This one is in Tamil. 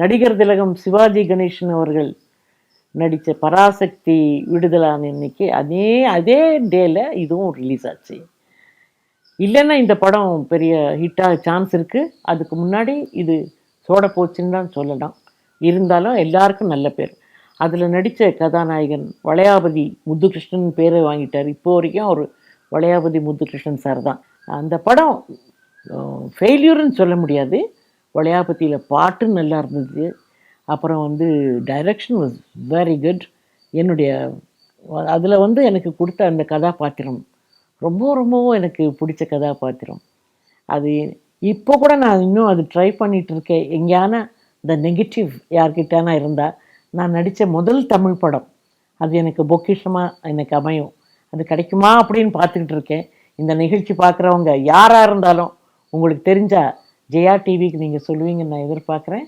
நடிகர் திலகம் சிவாஜி கணேசன் அவர்கள் நடித்த பராசக்தி விடுதலான இன்னைக்கு அதே அதே டேல இதுவும் ரிலீஸ் ஆச்சு. இல்லைன்னா இந்த படம் பெரிய ஹிட்டாக சான்ஸ் இருக்குது அதுக்கு முன்னாடி இது சோட போச்சுன்னு தான் சொல்லலாம். இருந்தாலும் எல்லாருக்கும் நல்ல பேர். அதில் நடித்த கதாநாயகன் வளையாபதி முத்துகிருஷ்ணன் பேரை வாங்கிட்டார். இப்போ வரைக்கும் அவர் வளையாபதி முத்துகிருஷ்ணன் சார் தான். அந்த படம் ஃபெயில்யூர்னு சொல்ல முடியாது. வளையாபத்தியில் பாட்டு நல்லா இருந்தது. அப்புறம் வந்து டைரக்ஷன் வாஸ் வெரி குட் என்னுடைய அதில் வந்து எனக்கு கொடுத்த அந்த கதாபாத்திரம் ரொம்ப ரொம்பவும் எனக்கு பிடிச்ச கதாபாத்திரம். அது இப்போ கூட நான் இன்னும் அது ட்ரை பண்ணிகிட்ருக்கேன் இருக்கேன். எங்கேயான இந்த நெகட்டிவ் யார்கிட்டனா இருந்தால் நான் நடித்த முதல் தமிழ் படம். அது எனக்கு பொக்கிஷமாக எனக்கு அமையும். அது கிடைக்குமா அப்படின்னு பார்த்துக்கிட்டு இருக்கேன். இந்த நிகழ்ச்சி பார்க்குறவங்க யாராக இருந்தாலும் உங்களுக்கு தெரிஞ்சால் ஜெயா டிவிக்கு நீங்கள் சொல்லுவீங்கன்னு நான் எதிர்பார்க்குறேன்.